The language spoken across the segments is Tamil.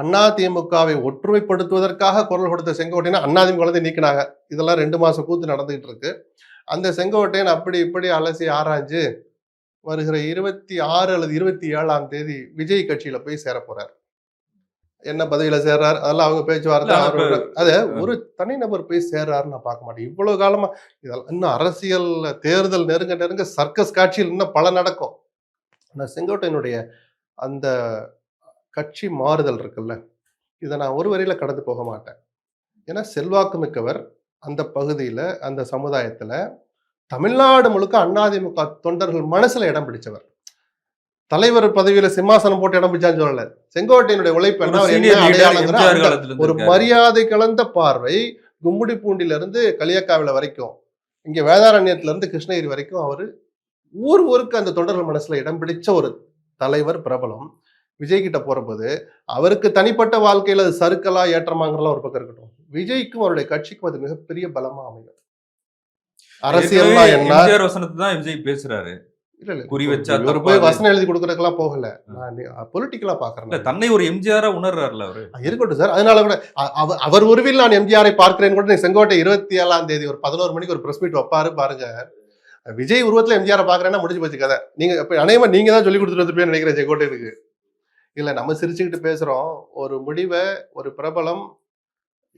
அதிமுகவை ஒற்றுமைப்படுத்துவதற்காக குரல் கொடுத்த செங்கோட்டையன் அதிமுக வந்து நீக்கினாங்க. இதெல்லாம் ரெண்டு மாசம் கூத்து நடந்துகிட்டு இருக்கு. அந்த செங்கோட்டையன் அப்படி இப்படி அலசி ஆராய்ஞ்சு வருகிற இருபத்தி ஆறு அல்லது இருபத்தி ஏழாம் தேதி விஜய் கட்சியில போய் சேர போறார். என்ன பதவியில சேர்றார்? அதெல்லாம் அவங்க பேச்சுவார்த்தை அது ஒரு தனிநபர் போய் சேர்றாருன்னு நான் பார்க்க மாட்டேன். இவ்வளவு காலமா இதெல்லாம் இன்னும் அரசியல் தேர்தல் நெருங்க நெருங்க சர்க்கஸ் காட்சியில் இன்னும் பல நடக்கும். ஆனா செங்கோட்டையனுடைய அந்த கட்சி மாறுதல் இருக்குல்ல இதை நான் ஒரு வரியில கடந்து போக மாட்டேன். ஏன்னா செல்வாக்கு மிக்கவர் அந்த பகுதியில அந்த சமுதாயத்துல தமிழ்நாடு முழுக்க அதிமுக தொண்டர்கள் மனசுல இடம் பிடிச்சவர். தலைவர் பதவியில சிம்மாசனம் போட்டு இடம் பிடிச்சான்னு சொல்லல. செங்கோட்டையனுடைய உழைப்பு என்ன? ஒரு. மரியாதை கலந்த பார்வை கும்முடி பூண்டில இருந்து களியக்காவில வரைக்கும் இங்க வேதாரண்யத்துல இருந்து கிருஷ்ணகிரி வரைக்கும் அவரு ஊர் ஊருக்கு அந்த தொண்டர்கள் மனசுல இடம் பிடிச்ச ஒரு தலைவர் பிரபலம். விஜய் கிட்ட போறபோது அவருக்கு தனிப்பட்ட வாழ்க்கையில அது சறுக்கலா ஏற்றமாங்கிறலாம் ஒரு பக்கம் இருக்கட்டும். விஜய்க்கும் அவருடைய கட்சிக்கும் அது மிகப்பெரிய பலமா அமையும். அரசியல்னா என்ன? வசனத்தை தான் விஜய் பேசுறாரு. இல்ல இல்ல. குறி வச்சா இவர் போய். வசனம் எழுதி கொடுக்கறதுக்கெல்லாம் போகல. நான் பொலிட்டிக்கலா பாக்குறேன் தன்னை ஒரு எம்ஜிஆரா உணர்றாருல அவரு. இருக்கட்டும் சார். அதனால கூட அவர் உருவில் நான் எம்ஜிஆரை பார்க்கிறேன் கூட செங்கோட்டை இருபத்தி ஏழாம் தேதி ஒரு பதினோரு மணிக்கு ஒரு பிரஸ் மீட் வைப்பாரு பாருங்க. விஜய் உருவத்துல எம்ஜிஆரை பாக்குறேன்னா முடிஞ்சு போச்சு கதை. நீங்க அநேகமா நீங்க தான் சொல்லி கொடுத்துட்டு வந்துருப்பேன்னு நினைக்கிறேன் செங்கோட்டையனுக்கு. இல்ல நம்ம சிரிச்சுக்கிட்டு பேசுறோம். ஒரு முடிவை ஒரு பிரபலம்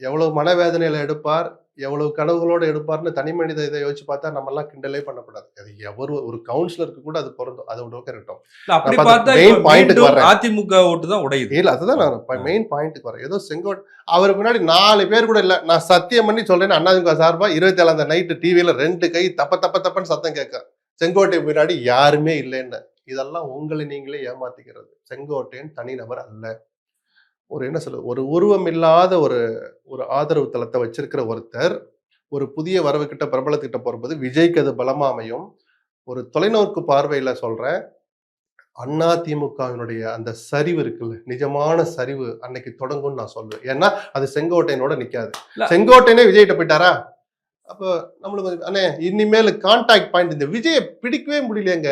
எவ்வளவு மனவேதனையில எடுப்பார் எவ்வளவு கனவுகளோட எடுப்பார்னு தனி மனித இதை யோசிச்சு பார்த்தா நம்ம எல்லாம் கிண்டலே பண்ணக்கூடாது. அது எவரு ஒரு கவுன்சிலருக்கு கூட அது பொருந்தும். அதை விட இருக்கட்டும். அதிமுக ஓட்டு தான் உடையுது. இல்ல அதுதான் நான் மெயின் பாயிண்ட்டுக்கு வரேன் ஏதோ செங்கோட் அவருக்கு முன்னாடி நாலு பேர் கூட இல்ல. நான் சத்தியம் பண்ணி சொல்றேன் அண்ணாதிமுக சார்பா இருபத்தி ஏழாம் நைட்டு டிவியில ரெண்டு கை தப்ப தப்ப தப்பன்னு சத்தம் கேட்க. செங்கோட்டை முன்னாடி யாருமே இல்லைன்னு. இதெல்லாம் உங்களை நீங்களே ஏமாத்திக்கிறது. செங்கோட்டையன் தனிநபர் அல்ல. ஒரு என்ன சொல்ல ஒரு உருவம் இல்லாத ஒரு ஒரு ஆதரவு தளத்தை வச்சிருக்கிற ஒருத்தர் ஒரு புதிய வரவுகிட்ட பிரபலத்திட்ட போகும்போது விஜய்க்கு அது பலமா அமையும். ஒரு தொலைநோக்கு பார்வையில சொல்றேன். அண்ணா திமுகவினுடைய அந்த சரிவு இருக்குல்ல நிஜமான சரிவு அன்னைக்கு தொடங்கும்னு நான் சொல்லுவேன் ஏன்னா அது செங்கோட்டையனோட நிக்காது. இல்ல. செங்கோட்டையனே விஜய்கிட்ட போயிட்டாரா? அப்போ நம்மளுக்கு அண்ணே இனிமேல் கான்டாக்ட் பாயிண்ட் இந்த விஜயை பிடிக்கவே முடியலையேங்க.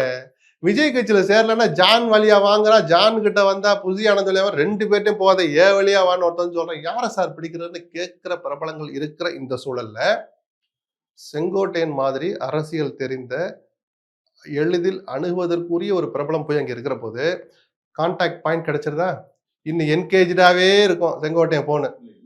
விஜய் கட்சியில் சேரலன்னா ஜான் வழியா வாங்குறா ஜான் கிட்ட வந்தா புதிய ஆனந்த் வழியா ரெண்டு பேர்ட்டையும் போகாத ஏ வழியா வான்னு ஒருத்தன் சொல்றேன். யாரை சார் பிடிக்கிறதுன்னு கேட்கிற பிரபலங்கள் இருக்கிற இந்த சூழல்ல செங்கோட்டையன் மாதிரி அரசியல் தெரிந்த எளிதில் அணுகுவதற்குரிய ஒரு பிரபலம் போய் அங்கே இருக்கிற போது கான்டாக்ட் பாயிண்ட் கிடைச்சிருதா? இன்னும் என்கேஜாவே இருக்கும் செங்கோட்டையன் போனு